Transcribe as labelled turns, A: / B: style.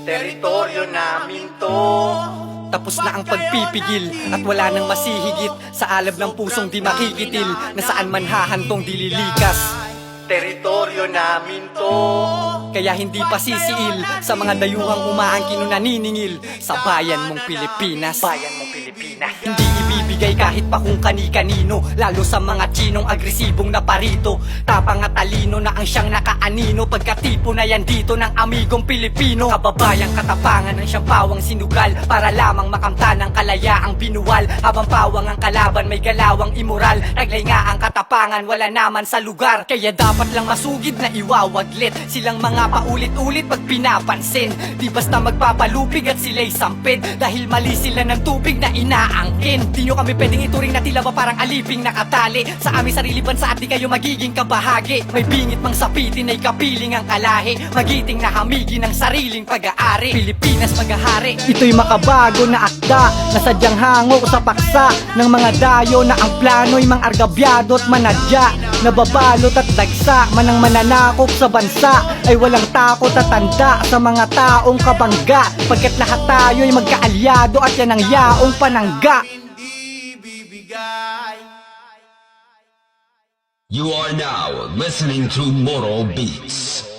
A: Teritoryo namin to.
B: Tapos na ang pagpipigil At wala nang masihigit. Sa alab ng pusong di makikitil Na saan man hahantong dililikas
A: Teritoryo namin to.
B: Kaya hindi pa sisiil Sa mga dayuhang umaangkin o naniningil Sa bayan mong Pilipinas.
A: Bayan mong Pilipinas.
B: Hindi ibibigay kahit pa kung kani-kanino Lalo sa mga chinong agresibong na parito Tapang at talino na ang siyang nakaanino Pagkatipo na yan dito ng amigong Pilipino. Kababayang katapangan ng siyang pawang sinugal Para lamang makamta ng kalayaang binuwal. Habang pawang ang kalaban may galawang imoral Taglay nga ang katapangan wala naman sa lugar. Kaya dapat lang masugid na iwawaglit Silang mga paulit-ulit pag pinapansin. Di basta magpapalupig at sila'y sampid Dahil mali sila ng tubig na inaangkin. Di nyo kami pwedeng ituring na tila ba parang aliping nakatali Sa aming sarili bansa at di kayo magiging kabahagi. May bingit mang sapitin ay kapiling ang kalahi. Magiting na hamigin ang sariling pag-aari. Pilipinas maghahari Ito'y makabago na akda Na sadyang hango sa paksa. Ng mga dayo na ang plano'y mang argabyado at manadya. Nababalot at dagsa Manang mananakop sa bansa. Ay walang takot at tanda Sa mga taong kabangga. Pagkat lahat tayo'y magkaalyado At yan ang yaong panangga
C: You are now listening to Moral Beats.